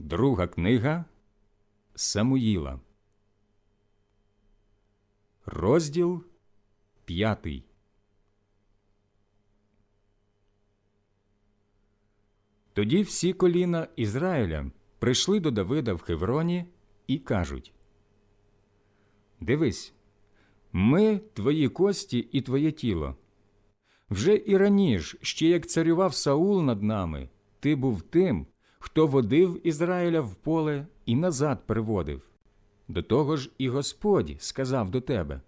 Друга книга Самуїла. Розділ п'ятий. Тоді всі коліна Ізраїля прийшли до Давида в Хевроні і кажуть Дивись, ми твої кості і твоє тіло. Вже і раніше, ще як царював Саул над нами, ти був тим, хто водив Ізраїля в поле і назад приводив. До того ж і Господь сказав до тебе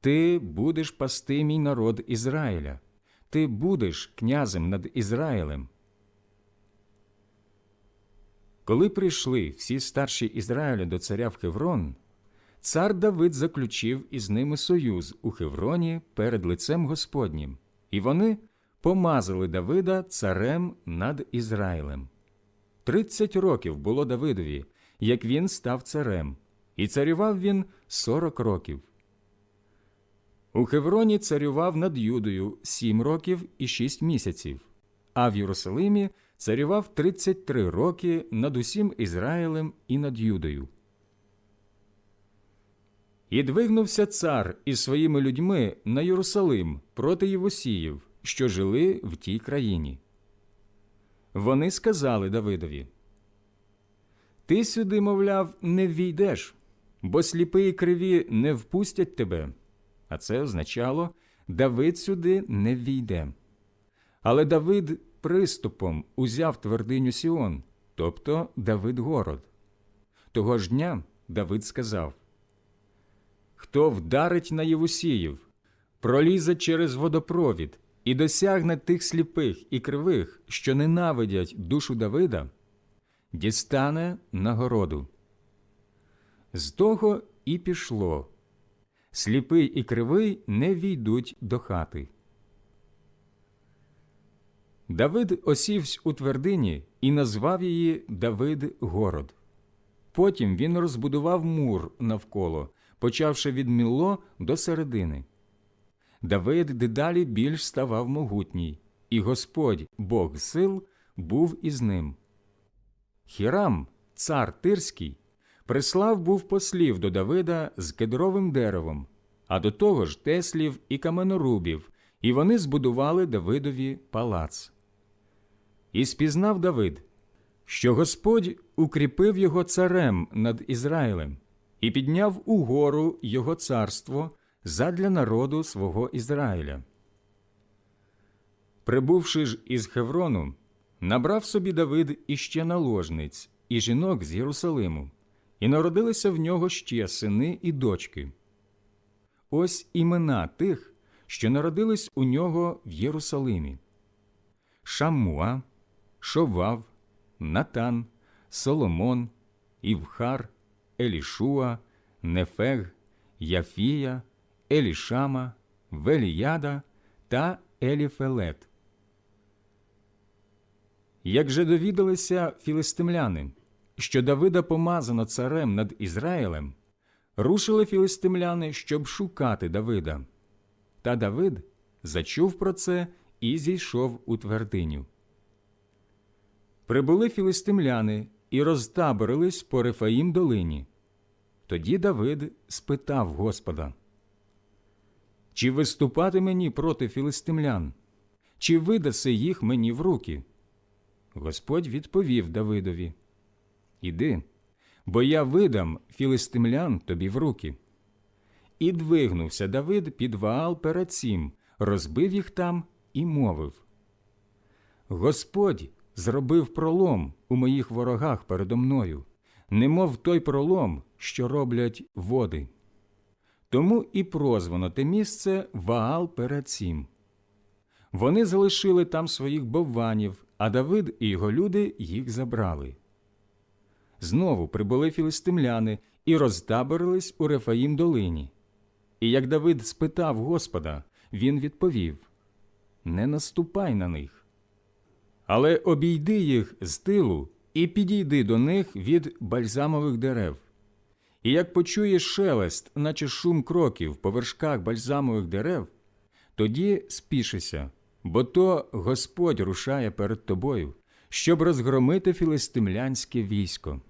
Ти будеш пасти мій народ Ізраїля, ти будеш князем над Ізраїлем. Коли прийшли всі старші Ізраїля до царя в Хеврон, цар Давид заключив із ними союз у Хевроні перед лицем Господнім, і вони помазали Давида царем над Ізраїлем. Тридцять років було Давидові, як він став царем, і царював він сорок років. У Хевроні царював над Юдою сім років і шість місяців, а в Єрусалимі царював 33 роки над усім Ізраїлем і над Юдою. І двигнувся цар із своїми людьми на Єрусалим проти Євосіїв, що жили в тій країні. Вони сказали Давидові Ти сюди, мовляв, не ввійдеш, бо сліпи і криві не впустять тебе. А це означало Давид сюди не ввійде. Але Давид приступом узяв твердиню Сіон, тобто Давид город. Того ж дня Давид сказав Хто вдарить на Євусіїв, пролізе через водопровід і досягне тих сліпих і кривих, що ненавидять душу Давида, дістане нагороду. З того і пішло. Сліпий і кривий не війдуть до хати. Давид осівсь у твердині і назвав її Давид город. Потім він розбудував мур навколо, почавши від Мілло до середини. Давид дедалі більш ставав могутній, і Господь, Бог сил, був із ним. Хірам, цар Тирський, прислав був послів до Давида з кедровим деревом, а до того ж теслів і каменорубів, і вони збудували Давидові палац. І спізнав Давид, що Господь укріпив його царем над Ізраїлем і підняв угору його царство задля народу свого Ізраїля. Прибувши ж із Хеврону, набрав собі Давид іще наложниць і жінок з Єрусалиму, і народилися в нього ще сини і дочки. Ось імена тих, що народились у нього в Єрусалимі: Шамуа, Шовав, Натан, Соломон, Івхар, Елішуа, Нефег, Яфія, Елішама, Веліяда та Еліфелет. Як же довідалися філистимляни, що Давида помазано царем над Ізраїлем, рушили філистимляни, щоб шукати Давида. Та Давид зачув про це і зійшов у твердиню. Прибули філистимляни і розтаборились по Рефаїм долині. Тоді Давид спитав Господа, Чи виступати мені проти філистимлян, чи видаси їх мені в руки? Господь відповів Давидові Іди, бо я видам філистимлян тобі в руки. І двигнувся Давид під Ваал перед цим, розбив їх там і мовив Господь зробив пролом у моїх ворогах передо мною, немов той пролом, що роблять води. Тому і прозвано те місце Ваал перед цим. Вони залишили там своїх бовванів, а Давид і його люди їх забрали. Знову прибули філистимляни і розтаборились у Рефаїм долині. І як Давид спитав Господа, він відповів Не наступай на них, але обійди їх з тилу і підійди до них від бальзамових дерев. І як почуєш шелест, наче шум кроків по вершках бальзамових дерев, тоді спішися, бо то Господь рушає перед тобою, щоб розгромити філистимлянське військо.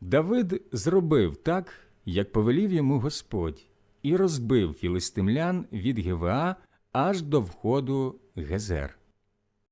Давид зробив так, як повелів йому Господь, і розбив філистимлян від Гевеа аж до входу Гезер.